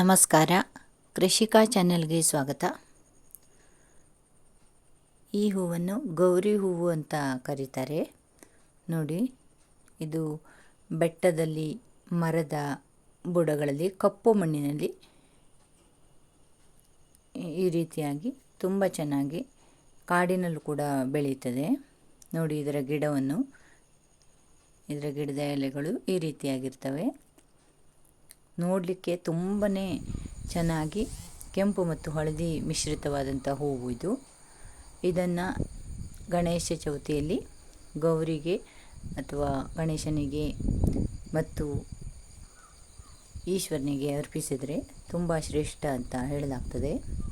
ನಮಸ್ಕಾರ. ಕೃಷಿಕಾ ಚಾನೆಲ್ಗೆ ಸ್ವಾಗತ. ಈ ಹೂವನ್ನು ಗೌರಿ ಹೂವು ಅಂತ ಕರೀತಾರೆ. ನೋಡಿ, ಇದು ಬೆಟ್ಟದಲ್ಲಿ ಮರದ ಬುಡಗಳಲ್ಲಿ, ಕಪ್ಪು ಮಣ್ಣಿನಲ್ಲಿ ಈ ರೀತಿಯಾಗಿ ತುಂಬ ಚೆನ್ನಾಗಿ ಕಾಡಿನಲ್ಲೂ ಕೂಡ ಬೆಳೀತದೆ ನೋಡಿ, ಇದರ ಗಿಡವನ್ನು, ಇದರ ಗಿಡದ ಎಲೆಗಳು ಈ ರೀತಿಯಾಗಿರ್ತವೆ. ನೋಡಲಿಕ್ಕೆ ತುಂಬಾ ಚೆನ್ನಾಗಿ ಕೆಂಪು ಮತ್ತು ಹಳದಿ ಮಿಶ್ರಿತವಾದಂಥ ಹೂವು ಇದು. ಇದನ್ನು ಗಣೇಶ ಚೌತಿಯಲ್ಲಿ ಗೌರಿಗೆ ಅಥವಾ ಗಣೇಶನಿಗೆ ಮತ್ತು ಈಶ್ವರನಿಗೆ ಅರ್ಪಿಸಿದರೆ ತುಂಬ ಶ್ರೇಷ್ಠ ಅಂತ ಹೇಳಲಾಗ್ತದೆ.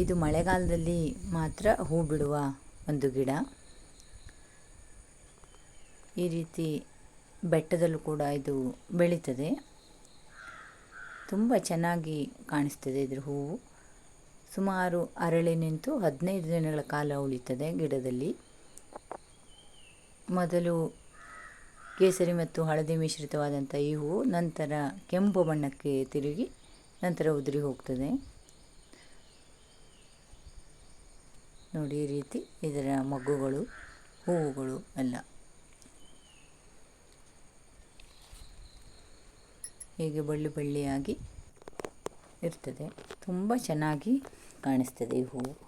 ಇದು ಮಳೆಗಾಲದಲ್ಲಿ ಮಾತ್ರ ಹೂ ಬಿಡುವ ಒಂದು ಗಿಡ. ಈ ರೀತಿ ಬೆಟ್ಟದಲ್ಲೂ ಕೂಡ ಇದು ಬೆಳೀತದೆ. ತುಂಬ ಚೆನ್ನಾಗಿ ಕಾಣಿಸ್ತದೆ ಇದ್ರ ಹೂವು. ಸುಮಾರು ಅರಳಿ ನಿಂತು ಹದಿನೈದು ದಿನಗಳ ಕಾಲ ಉಳಿತದೆ ಗಿಡದಲ್ಲಿ. ಮೊದಲು ಕೇಸರಿ ಮತ್ತು ಹಳದಿ ಮಿಶ್ರಿತವಾದಂಥ ಈ ಹೂವು ನಂತರ ಕೆಂಪು ಬಣ್ಣಕ್ಕೆ ತಿರುಗಿ ನಂತರ ಉದುರಿ ಹೋಗ್ತದೆ. ನೋಡಿ ಈ ರೀತಿ ಇದರ ಮಗ್ಗುಗಳು, ಹೂವುಗಳು ಎಲ್ಲ. ಹೀಗೆ ಬಳ್ಳಿ ಬಳ್ಳಿಯಾಗಿ ಇರ್ತದೆ. ತುಂಬ ಚೆನ್ನಾಗಿ ಕಾಣಿಸ್ತದೆ ಈ ಹೂವು.